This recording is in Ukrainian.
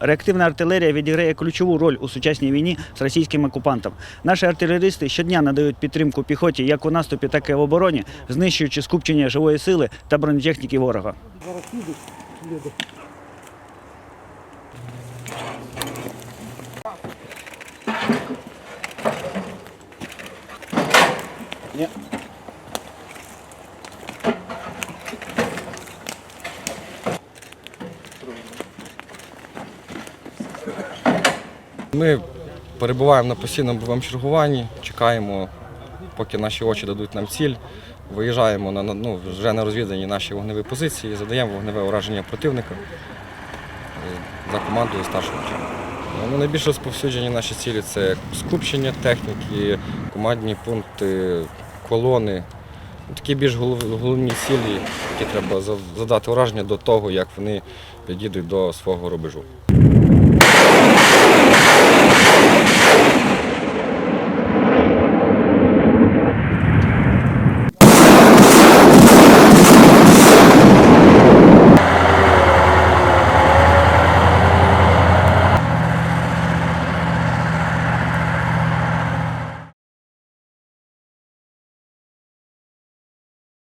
реактивна артилерія відіграє ключову роль у сучасній війні з російським окупантом. Наші артилеристи щодня надають підтримку піхоті як у наступі, так і в обороні, знищуючи скупчення живої сили та бронетехніки ворога. Ми перебуваємо на постійному бойовому чергуванні, чекаємо, поки наші очі дадуть нам ціль. Виїжджаємо на ну, вже на розвідані наші вогневі позиції, задаємо вогневе ураження противника е, за командою старшого начальника. Ну, найбільш розповсюджені наші цілі це скупчення техніки, командні пункти, колони. Ну, Такі більш головні цілі, які треба задати ураження до того, як вони підійдуть до свого рубежу.